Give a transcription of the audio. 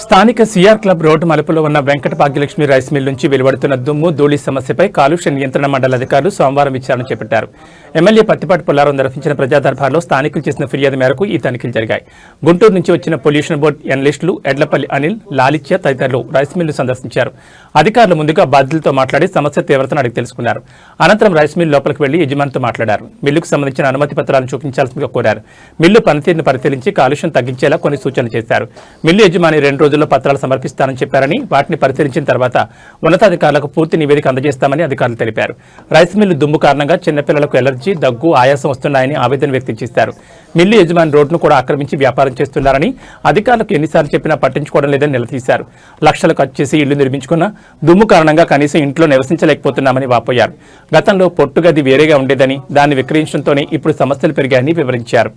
స్థానిక CR club road మలుపులో ఉన్న Venkata Bhagyalakshmi rice mill నుంచి వెలువడుతున్న దుమ్ము ధూళి సమస్యపై కాలుష్య నియంత్రణ మండల అధికారులు సోమవారం విచారణ చేపట్టారు. ఎమ్మెల్యే పత్తిపాటి పుల్లారం నిర్వహించిన ప్రజాదర్బార్లో స్థానికులు చేసిన ఫిర్యాదు మేరకు ఈ తనిఖీలు జరిగాయి. గుంటూరు నుంచి వచ్చిన పొల్యూషన్ బోర్డు ఎనలిస్టులు ఎడ్లపల్లి అనిల్ లాలిత్య తదితరులు రైస్ మిల్లు సందర్శించారు. అధికారులు ముందుగా బాధ్యులతో మాట్లాడి సమస్య తీవ్రతను అడిగి తెలుసుకున్నారు. అనంతరం రైస్ మిల్ లోపలికి వెళ్ళి యజమానితో మాట్లాడారు. మిల్లుకు సంబంధించిన అనుమతి పత్రాలను చూపించాల్సిందిగా కోరారు. మిల్లు పనితీరును పరిశీలించి కాలుష్యం తగ్గించేలా కొన్ని సూచనలు చేశారు. మిల్లు యజమాని రెండు రోజుల్లో పత్రాలు సమర్పిస్తానని చెప్పారని వాటిని పరిశీలించిన తర్వాత ఉన్నతాధికారులకు పూర్తి నివేదిక అందజేస్తామని అధికారులు తెలిపారు. రైస్ మిల్లు దుమ్ము కారణంగా చిన్నపిల్లలకు ఎలర్జీ దగ్గు ఆయాసం వస్తున్నాయని ఆవేదన వ్యక్తం చేశారు. మిల్లు యజమాని రోడ్ను కూడా ఆక్రమించి వ్యాపారం చేస్తున్నారని అధికారులకు ఎన్నిసార్లు చెప్పినా పట్టించుకోవడం లేదని నిలదీశారు. లక్షలు ఖర్చు చేసి ఇల్లు నిర్మించుకున్న దుమ్ము కారణంగా కనీసం ఇంట్లో నివసించలేకపోతున్నామని వాపోయారు. గతంలో పొట్టుగది వేరేగా ఉండేదని దాన్ని విక్రయించడంతోనే ఇప్పుడు సమస్యలు పెరిగాయని వివరించారు.